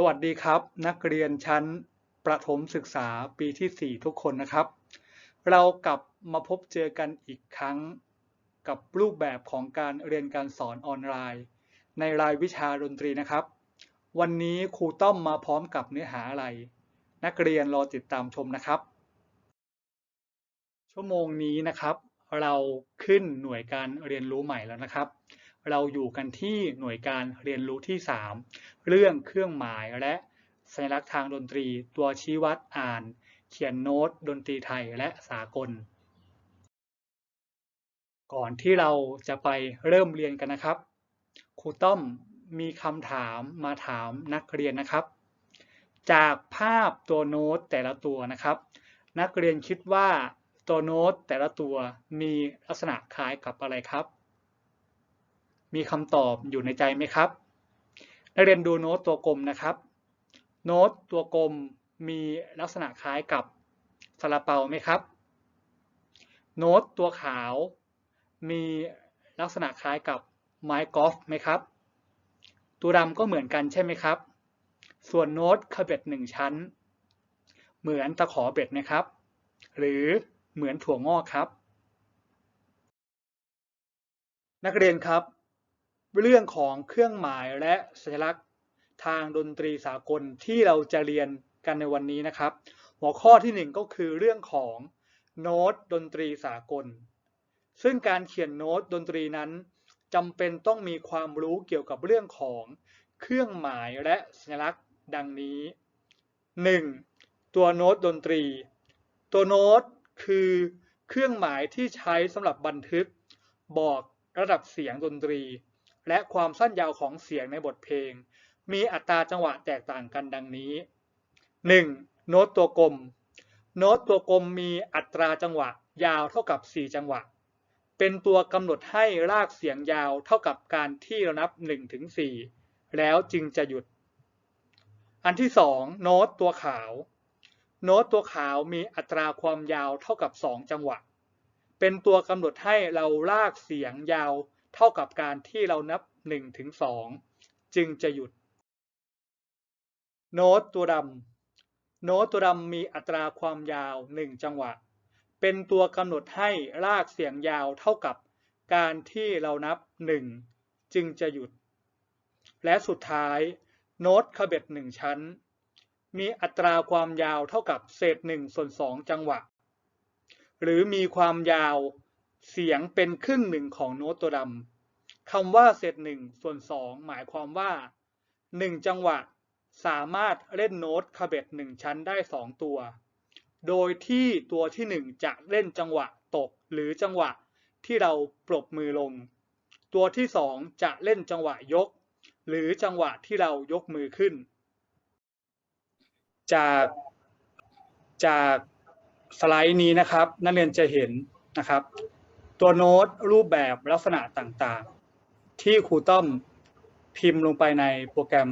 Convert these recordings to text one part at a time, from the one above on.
สวัสดีครับ นักเรียนชั้นประถมศึกษาปีที่ 4 ทุกคนนะครับ เรากลับมาพบเจอกันอีกครั้งกับรูปแบบของการเรียนการสอนออนไลน์ ในรายวิชาดนตรีนะครับ วันนี้ครูต้อมมาพร้อมกับเนื้อหาอะไร นักเรียนรอติดตามชมนะครับ ชั่วโมงนี้นะครับ เราขึ้นหน่วยการเรียนรู้ใหม่แล้วนะครับ เราอยู่กันที่หน่วยการเรียนรู้ที่ 3 เรื่องเครื่องหมายและสัญลักษณ์ทางดนตรี ตัวชี้วัดอ่าน เขียนโน้ต ดนตรีไทยและสากล ก่อนที่เราจะไปเริ่มเรียนกันนะครับ ครูต้อมมีคำถามมาถามนักเรียนนะครับ จากภาพตัวโน้ตแต่ละตัวนะครับ นักเรียนคิดว่าตัวโน้ตแต่ละตัวมีลักษณะคล้ายกับอะไรครับ มีคำตอบอยู่ในใจไหมครับนักเรียนดูโน้ตตัวกลมนะครับ โน้ตตัวกลมมีลักษณะคล้ายกับซาลาเปาไหมครับ โน้ตตัวขาว มีลักษณะคล้ายกับไม้กอล์ฟไหมครับ ตัวดำก็เหมือนกันใช่ไหมครับ ส่วนโน้ตขเบ็ดหนึ่งชั้น เหมือนตะขอเบ็ดนะครับ หรือเหมือนถั่วงอกครับ นักเรียนครับ เรื่องของเครื่องหมายและสัญลักษณ์ทางดนตรีสากลที่เราจะเรียนกันในวันนี้นะครับ หัวข้อที่หนึ่งก็คือเรื่องของโน้ตดนตรีสากล ซึ่งการเขียนโน้ตดนตรีนั้นจำเป็นต้องมีความรู้เกี่ยวกับเรื่องของเครื่องหมายและสัญลักษณ์ดังนี้ 1. ตัวโน้ตดนตรี ตัวโน้ตคือเครื่องหมายที่ใช้สำหรับบันทึก บอกระดับเสียงดนตรี และความสั้นยาวของเสียงในบทเพลง มีอัตราจังหวะแตกต่างกันดังนี้ 1. โน้ตตัวกลม โน้ตตัวกลมมีอัตราจังหวะยาวเท่ากับ 4 จังหวะ เป็นตัวกำหนดให้รากเสียงยาวเท่ากับการที่เรานับ1ถึง4แล้วจึงจะหยุด อันที่ 2 โน้ตตัวขาว โน้ตตัวขาวมีอัตราความยาวเท่ากับ 2 จังหวะ เป็นตัวกำหนดให้เราลากเสียงยาว เท่ากับการที่เรานับ1ถึง2จึงจะหยุด โน้ตตัวดำโน้ตตัวดำมีอัตราความยาว 1 จังหวะ เป็นตัวกำหนดให้ลากเสียงยาวเท่ากับการที่เรานับ 1 จึงจะหยุด และสุดท้ายโน้ตขเบ็ด1ชั้น มีอัตราความยาวเท่ากับเศษ1ส่วน2จังหวะ หรือมีความยาว เสียงเป็นครึ่งหนึ่งของโน้ตตัวดำคำว่าเศษ1ส่วน2หมายความว่า1จังหวะสามารถเล่นโน้ตคาเบ็ด1ชั้นได้2ตัว โดยที่ตัวที่1จะเล่นจังหวะตกหรือจังหวะที่เราปรบมือลง ตัวที่2จะเล่นจังหวะยก หรือจังหวะที่เรายกมือขึ้น จากจากสไลด์นี้นะครับ นักเรียนจะเห็นนะครับ ตัวโน้ตรูปแบบลักษณะต่างๆ ที่ครูต้อมพิมพ์ลงไปในโปรแกรม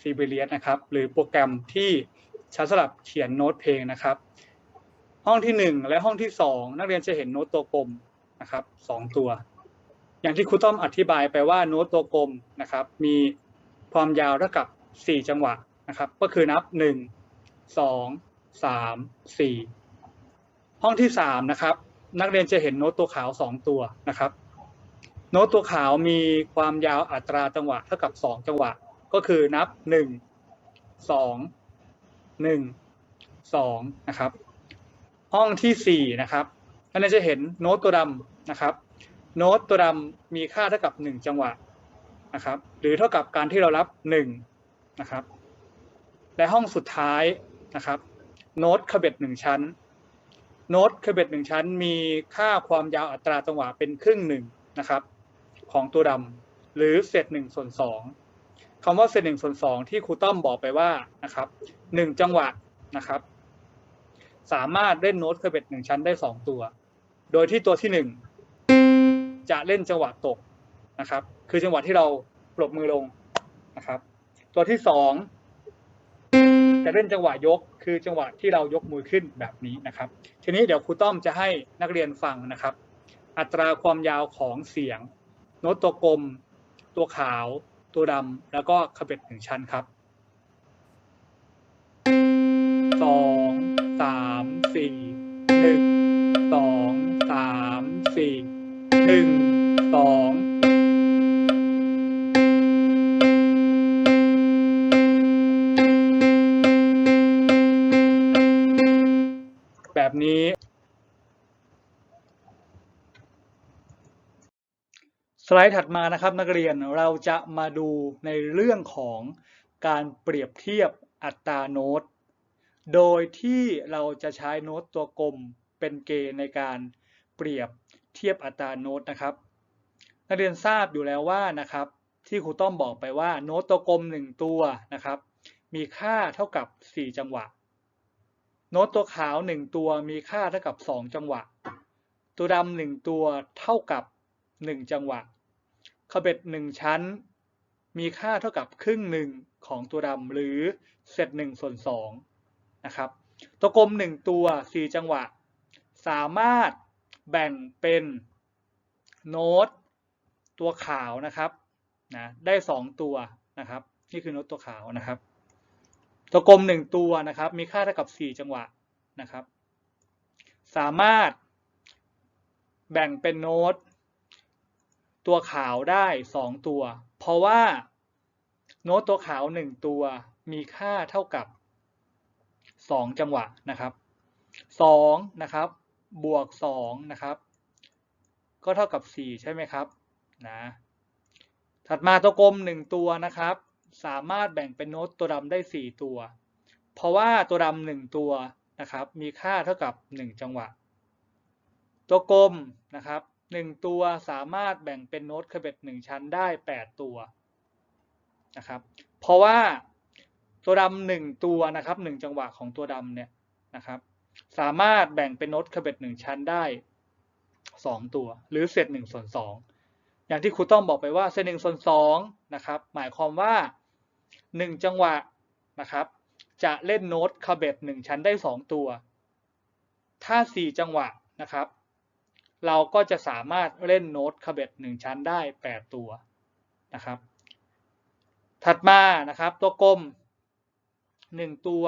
s i b e r i u s นะครับ หรือโปรแกรมที่ใช้สำหรับเขียนโน้ตเพลงนะครับ ห้องที่ 1 และห้องที่ 2 นักเรียนจะเห็นโน้ตตัวกลมนะครับสองตัว อย่างที่ครูต้อมอธิบายไปว่าโน้ตตัวกลมนะครับ มีความยาวเท่ากับ 4 จังหวะนะครับ ก็คือนับ 1 2 3 4 ห้องที่ 3 นะครับ นักเรียนจะเห็นโน้ตตัวขาว 2 ตัวนะครับ โน้ตตัวขาวมีความยาวอัตราจังหวะเท่ากับ 2 จังหวะ ก็คือนับ 1 2 1 2 นะครับ ห้องที่ 4 นะครับนักเรียนจะเห็นโน้ตตัวดำนะครับ โน้ตตัวดำมีค่าเท่ากับ 1 จังหวะนะครับ หรือเท่ากับการที่เรารับ 1 นะครับ และห้องสุดท้ายนะครับ โน้ตขบเบ็ด1ชั้น โน้ตขเบ็ด1ชั้นมีค่าความยาวอัตราจังหวะเป็นครึ่งหนึ่งนะครับ ของตัวดำหรือเศษ1ส่วน2คำว่าเศษ1ส่วน2ที่ครูต้อมบอกไปว่านะครับ1จังหวะนะครับ สามารถเล่นโน้ตเคเบ็ดหนึ่งชั้นได้2ตัว โดยที่ตัวที่1จะเล่นจังหวะตกนะครับ คือจังหวะที่เราปรบมือลงนะครับ ตัวที่2จะเล่นจังหวะยก คือจังหวะที่เรายกมือขึ้นแบบนี้นะครับ ทีนี้เดี๋ยวครูต้อมจะให้นักเรียนฟังนะครับ อัตราความยาวของเสียง โน้ตตัวกลม ตัวขาว ตัวดำแล้วก็ขเบ็ดหนึ่งชั้นครับสองสามสี่หนึ่งสองสามสี่หนึ่ง สไลด์ถัดมานะครับนักเรียนเราจะมาดูในเรื่องของการเปรียบเทียบอัตราโน้ต โดยที่เราจะใช้โน้ตตัวกลมเป็นเกณฑ์ในการเปรียบเทียบอัตราโน้ตนะครับ นักเรียนทราบอยู่แล้วว่านะครับที่ครูต้อมบอกไปว่าโน้ตตัวกลม 1 ตัวนะครับ มีค่าเท่ากับ 4 จังหวะ โน้ตตัวขาว 1 ตัวมีค่าเท่ากับ 2 จังหวะ ตัวดำหนึ่งตัวเท่ากับ 1 จังหวะ คาเบ็ด1ชั้น มีค่าเท่ากับครึ่งหนึ่งของตัวดำหรือเศษ1ส่วน2นะครับ ตัวกลม 1 ตัว 4 จังหวะ สามารถแบ่งเป็นโน้ตตัวขาวนะครับนะได้ 2 ตัวนะครับ นี่คือโน้ตตัวขาวนะครับ ตัวกลม 1 ตัวนะครับ มีค่าเท่ากับ 4 จังหวะนะครับ สามารถแบ่งเป็นโน้ต ตัวขาวได้ 2 ตัว เพราะว่าโน้ตตัวขาว 1 ตัวมีค่าเท่ากับ 2 จังหวะนะครับ2นะครับบวก2นะครับก็เท่ากับ 4 ใช่ไหมครับนะถัดมาตัวกลม 1 ตัวนะครับ สามารถแบ่งเป็นโน้ตตัวดำได้ 4 ตัว เพราะว่าตัวดำ1ตัวนะครับมีค่าเท่ากับ 1 จังหวะ ตัวกลมนะครับ 1ตัวสามารถแบ่งเป็นโน้ตเคเบ็ด1ชั้นได้8ตัวนะครับ เพราะว่าตัวดำหนึ่งตัวนะครับหนึ่งจังหวะของตัวดำเนี่ยนะครับ สามารถแบ่งเป็นโน้ตเคเบ็ดหนึ่งชั้นได้สองตัว หรือเศษหนึ่งส่วนสองอย่างที่ครูต้อมบอกไปว่าเศษหนึ่งส่วนสองนะครับ หมายความว่าหนึ่งจังหวะนะครับ จะเล่นโน้ตคเบ็ดหนึ่งชั้นได้สองตัว ถ้าสี่จังหวะนะครับ เราก็จะสามารถเล่นโน้ตคาเบ็ดหนึ่งชั้นได้แปดตัวนะครับ ถัดมานะครับตัวกลม 1 ตัว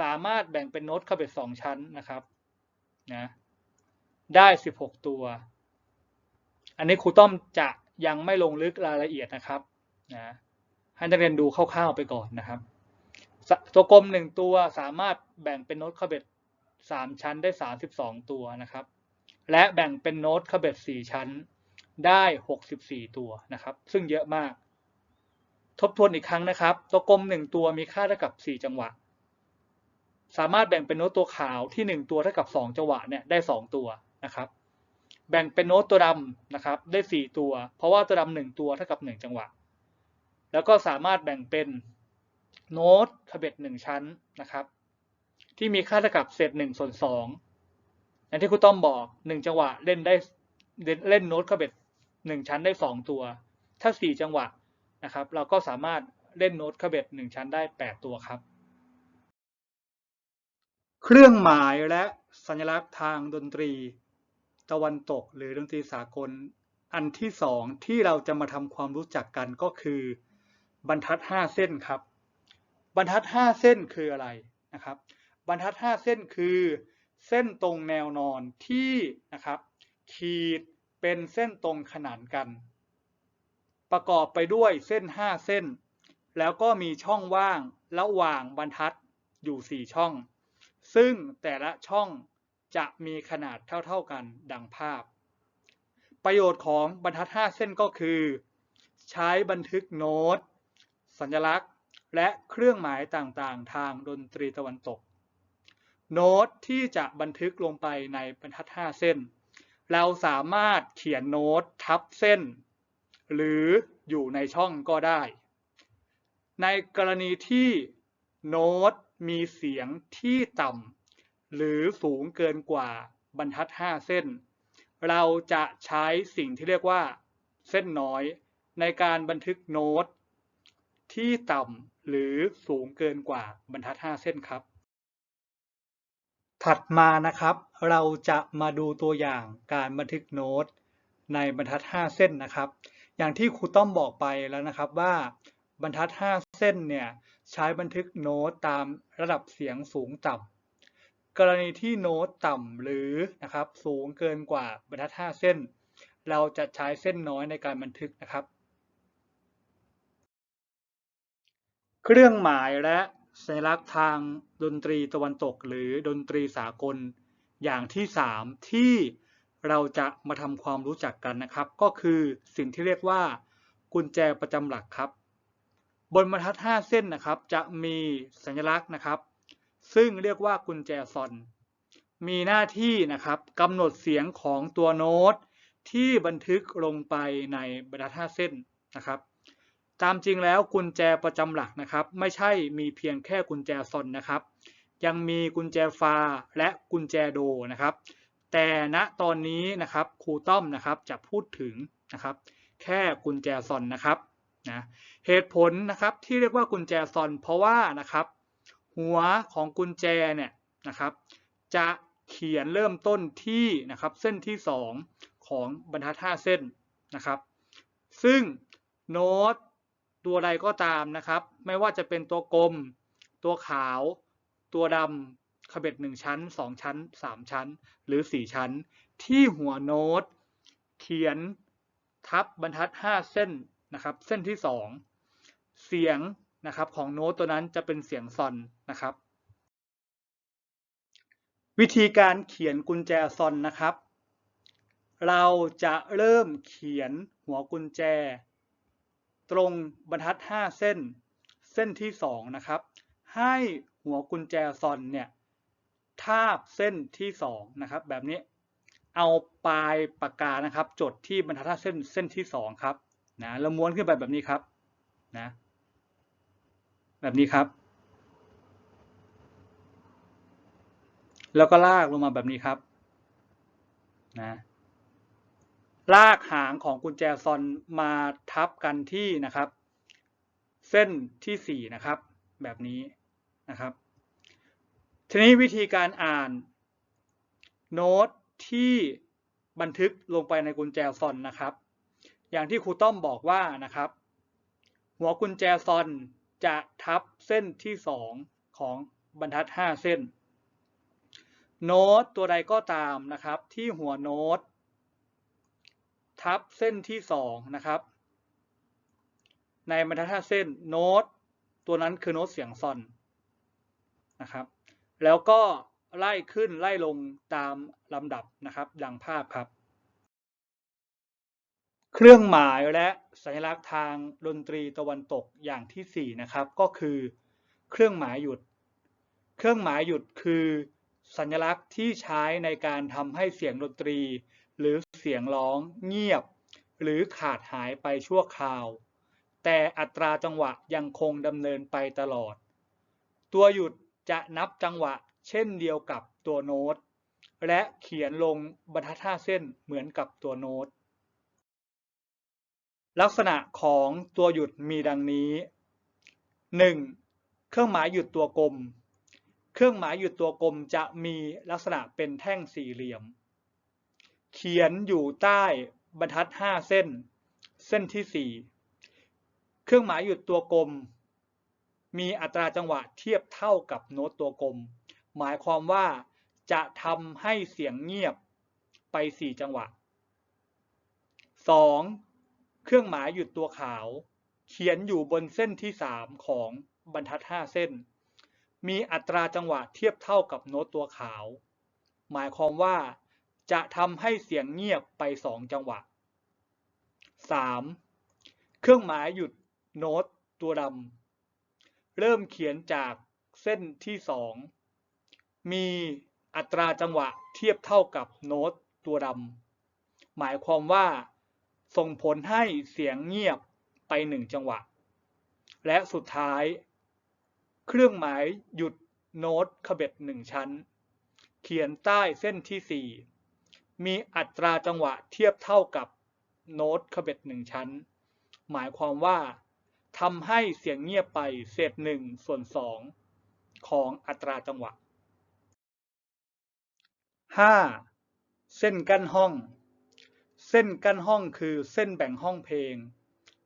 สามารถแบ่งเป็นโน้ตคาเบ็ดสองชั้นนะครับนะได้ 16 ตัว อันนี้ครูต้อมจะยังไม่ลงลึกรายละเอียดนะครับนะให้นักเรียนดูคร่าวๆไปก่อนนะครับ ตัวกลม 1 ตัวสามารถแบ่งเป็นโน้ตคาเบ็ด3ชั้นได้ 32 ตัวนะครับ และแบ่งเป็นโน้ตคาเบ็ด4ชั้นได้ 64 ตัวนะครับ ซึ่งเยอะมาก ทบทวนอีกครั้งนะครับ ตัวกลม 1 ตัวมีค่าเท่ากับ 4 จังหวะ สามารถแบ่งเป็นโน้ตตัวขาวที่ 1 ตัวเท่ากับ 2 จังหวะเนี่ยได้ 2 ตัวนะครับ แบ่งเป็นโน้ตตัวดำนะครับได้ 4 ตัว เพราะว่าตัวดำหนึ่งตัวเท่ากับ 1 จังหวะ แล้วก็สามารถแบ่งเป็นโน้ตคาเบ็ด1ชั้นนะครับ ที่มีค่าเท่ากับเศษ1ส่วน2 อย่างที่ครูต้อมบอก1จังหวะเล่นได้เล่นโน้ตคาเบ็ด1ชั้นได้2ตัว ถ้า4จังหวะนะครับ เราก็สามารถเล่นโน้ตคาเบ็ด1ชั้นได้8ตัวครับ เครื่องหมายและสัญลักษณ์ทางดนตรี ตะวันตกหรือดนตรีสากล อันที่สองที่เราจะมาทำความรู้จักกันก็คือ บรรทัด5เส้นครับ บรรทัด5เส้นคืออะไรนะครับ บรรทัด5เส้นคือ เส้นตรงแนวนอนที่นะครับขีดเป็นเส้นตรงขนานกัน ประกอบไปด้วยเส้น 5 เส้น แล้วก็มีช่องว่างระหว่างบรรทัดอยู่ 4 ช่อง ซึ่งแต่ละช่องจะมีขนาดเท่า ๆกันดังภาพ ประโยชน์ของบรรทัด 5 เส้นก็คือ ใช้บันทึกโน้ต สัญลักษณ์ และเครื่องหมายต่างๆ ทางดนตรีตะวันตก โน้ตที่จะบันทึกลงไปในบรรทัด 5 เส้น เราสามารถเขียนโน้ตทับเส้น หรืออยู่ในช่องก็ได้ ในกรณีที่โน้ตมีเสียงที่ต่ำหรือสูงเกินกว่าบรรทัด 5 เส้น เราจะใช้สิ่งที่เรียกว่า เส้นน้อย ในการบันทึกโน้ตที่ต่ำหรือสูงเกินกว่าบรรทัด 5 เส้นครับ ถัดมานะครับ เราจะมาดูตัวอย่างการบันทึกโน้ตในบรรทัด 5 เส้นนะครับ อย่างที่ครูต้อมบอกไปแล้วนะครับว่าบรรทัด 5 เส้นเนี่ยใช้บันทึกโน้ตตามระดับเสียงสูงต่ำกรณีที่โน้ตต่ำหรือนะครับสูงเกินกว่าบรรทัด 5 เส้น เราจะใช้เส้นน้อยในการบันทึกนะครับ เครื่องหมายและ สัญลักษณ์ทางดนตรีตะวันตกหรือดนตรีสากลอย่างที่ 3 ที่เราจะมาทำความรู้จักกันนะครับ ก็คือสิ่งที่เรียกว่า กุญแจประจำหลักครับ บนบรรทัด 5 เส้นนะครับจะมีสัญลักษณ์นะครับ ซึ่งเรียกว่ากุญแจซอน มีหน้าที่นะครับกำหนดเสียงของตัวโน้ตที่บันทึกลงไปในบรรทัด 5 เส้นนะครับ ตามจริงแล้วกุญแจประจำหลักนะครับ ไม่ใช่มีเพียงแค่กุญแจซอนนะครับ ยังมีกุญแจฟาและกุญแจโดนะครับ แต่ณตอนนี้นะครับครูต้อมนะครับจะพูดถึงนะครับ แค่กุญแจซอนนะครับนะเหตุผลนะครับที่เรียกว่ากุญแจซอนเพราะว่านะครับหัวของกุญแจเนี่ยนะครับ จะเขียนเริ่มต้นที่นะครับเส้นที่ 2 ของบรรทัด5เส้นนะครับ ซึ่งโน้ต ตัวใดก็ตามนะครับ ไม่ว่าจะเป็นตัวกลม ตัวขาว ตัวดำขบเบ็ดหนึ่งชั้น 2 ชั้น 3 ชั้น หรือ 4 ชั้น ที่หัวโน้ต เขียนทับบรรทัด 5 เส้นนะครับ เส้นที่ 2 เสียงนะครับของโน้ตตัวนั้นจะเป็นเสียงซอนนะครับ วิธีการเขียนกุญแจซอนนะครับ เราจะเริ่มเขียนหัวกุญแจ ตรงบรรทัด 5 เส้น เส้นที่ 2 นะครับ ให้หัวกุญแจซอนเนี่ยทาบเส้นที่ 2 นะครับ แบบนี้เอาปลายปากกานะครับ จดที่บรรทัด5เส้นเส้นที่ 2 ครับนะแล้วม้วนขึ้นไปแบบนี้ครับนะแบบนี้ครับ แล้วก็ลากลงมาแบบนี้ครับนะ ลากหางของกุญแจซอนมาทับกันที่นะครับ เส้นที่ 4 นะครับ แบบนี้นะครับ ทีนี้วิธีการอ่านโน้ตที่บันทึกลงไปในกุญแจซอนนะครับ อย่างที่ครูต้อมบอกว่านะครับ หัวกุญแจซอนจะทับเส้นที่ 2 ของบรรทัด 5 เส้น โน้ตตัวใดก็ตามนะครับ ที่หัวโน้ต ทับเส้นที่2นะครับ ในบรรทัด5เส้นโน้ตตัวนั้นคือโน้ตเสียงซอนนะครับ แล้วก็ไล่ขึ้นไล่ลงตามลำดับนะครับ ดังภาพครับ เครื่องหมายและสัญลักษณ์ทางดนตรีตะวันตกอย่างที่ 4 นะครับ ก็คือ เครื่องหมายหยุด เครื่องหมายหยุดคือสัญลักษณ์ที่ใช้ในการทำให้เสียงดนตรี หรือเสียงร้องเงียบ หรือขาดหายไปชั่วคราว แต่อัตราจังหวะยังคงดำเนินไปตลอด ตัวหยุดจะนับจังหวะเช่นเดียวกับตัวโน้ต และเขียนลงบรรทัด5เส้นเหมือนกับตัวโน้ต ลักษณะของตัวหยุดมีดังนี้ 1. เครื่องหมายหยุดตัวกลม เครื่องหมายหยุดตัวกลมจะมีลักษณะเป็นแท่งสี่เหลี่ยม เขียนอยู่ใต้บรรทัด 5 เส้น เส้นที่ 4 เครื่องหมายหยุดตัวกลม มีอัตราจังหวะเทียบเท่ากับโน้ตตัวกลม หมายความว่าจะทำให้เสียงเงียบไป 4 จังหวะ 2. เครื่องหมายหยุดตัวขาว เขียนอยู่บนเส้นที่ 3 ของบรรทัด 5 เส้น มีอัตราจังหวะเทียบเท่ากับโน้ตตัวขาว หมายความว่า จะทำให้เสียงเงียบไป 2 จังหวะ 3. เครื่องหมายหยุดโน้ตตัวดำเริ่มเขียนจากเส้นที่ 2 มีอัตราจังหวะเทียบเท่ากับโน้ตตัวดำหมายความว่าส่งผลให้เสียงเงียบไป 1 จังหวะ และสุดท้าย เครื่องหมายหยุดโน้ตขบเบ็ดหนึ่งชั้น เขียนใต้เส้นที่ 4 มีอัตราจังหวะเทียบเท่ากับโน้ตขบเบ็ดหนึ่งชั้น หมายความว่าทำให้เสียงเงียบไปเศษหนึ่งส่วนสองของอัตราจังหวะ 5. เส้นกั้นห้อง เส้นกั้นห้องคือเส้นแบ่งห้องเพลง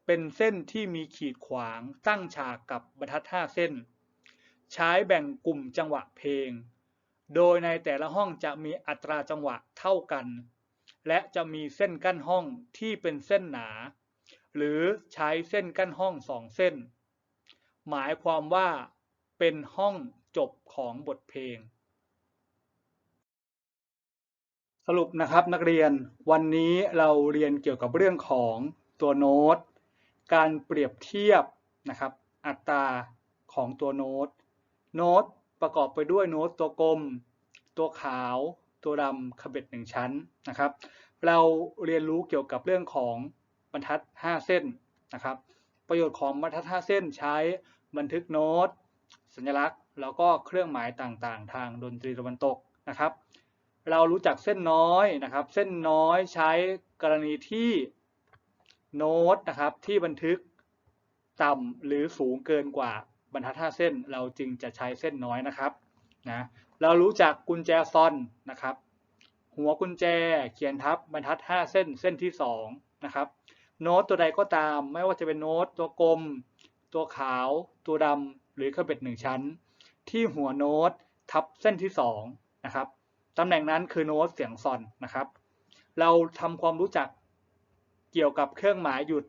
เป็นเส้นที่มีขีดขวางตั้งฉากกับบรรทัด5เส้น ใช้แบ่งกลุ่มจังหวะเพลง โดยในแต่ละห้องจะมีอัตราจังหวะเท่ากัน และจะมีเส้นกั้นห้องที่เป็นเส้นหนา หรือใช้เส้นกั้นห้องสองเส้น หมายความว่าเป็นห้องจบของบทเพลง สรุปนะครับนักเรียนวันนี้เราเรียนเกี่ยวกับเรื่องของตัวโน้ต การเปรียบเทียบนะครับ อัตราของตัวโน้ต โน้ต ประกอบไปด้วยโน้ตตัวกลม ตัวขาว ตัวดำขบเบ็ดหนึ่งชั้นนะครับ เราเรียนรู้เกี่ยวกับเรื่องของบรรทัด 5 เส้นนะครับ ประโยชน์ของบรรทัด 5 เส้นใช้บันทึกโน้ต สัญลักษณ์ แล้วก็เครื่องหมายต่างๆ ทางดนตรีตะวันตกนะครับ เรารู้จักเส้นน้อยนะครับ เส้นน้อยใช้กรณีที่โน้ตนะครับที่บันทึกต่ำหรือสูงเกินกว่า บรรทัด5เส้นเราจึงจะใช้เส้นน้อยนะครับนะเรารู้จักกุญแจซอนนะครับ หัวกุญแจเขียนทับบรรทัด 5 เส้นเส้นที่2นะครับโน้ตตัวใดก็ตาม ไม่ว่าจะเป็นโน้ตตัวกลม ตัวขาว ตัวดำหรือขบเบ็ดหนึ่งชั้น ที่หัวโน้ตทับเส้นที่2นะครับตำแหน่งนั้นคือโน้ตเสียงซอนนะครับ เราทำความรู้จักเกี่ยวกับเครื่องหมายหยุด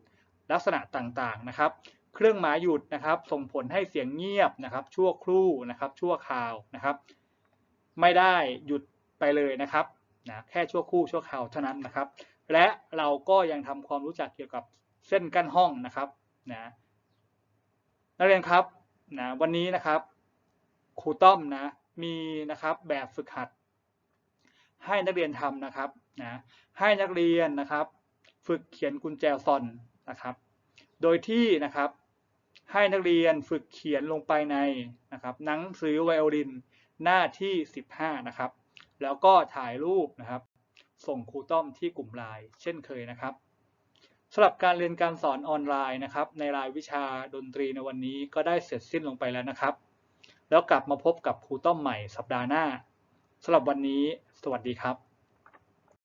ลักษณะต่างๆนะครับ เครื่องหมายหยุดนะครับ ส่งผลให้เสียงเงียบนะครับ ชั่วครู่นะครับ ชั่วคราวนะครับ ไม่ได้หยุดไปเลยนะครับนะแค่ชั่วครู่ชั่วคราวเท่านั้นนะครับ และเราก็ยังทำความรู้จักเกี่ยวกับเส้นกั้นห้องนะครับนะนักเรียนครับนะวันนี้นะครับครูต้อมนะมีนะครับแบบฝึกหัด ให้นักเรียนทำนะครับนะให้นักเรียนนะครับ ฝึกเขียนกุญแจซอนนะครับ โดยที่นะครับ ให้นักเรียนฝึกเขียนลงไปในนะครับหนังสือไวโอลินหน้าที่ 15 นะครับ แล้วก็ถ่ายรูปนะครับ ส่งครูต้อมที่กลุ่มไลน์เช่นเคยนะครับสำหรับการเรียนการสอนออนไลน์นะครับ ในรายวิชาดนตรีในวันนี้ก็ได้เสร็จสิ้นลงไปแล้วนะครับ แล้วกลับมาพบกับครูต้อมใหม่สัปดาห์หน้าสำหรับวันนี้ สวัสดีครับ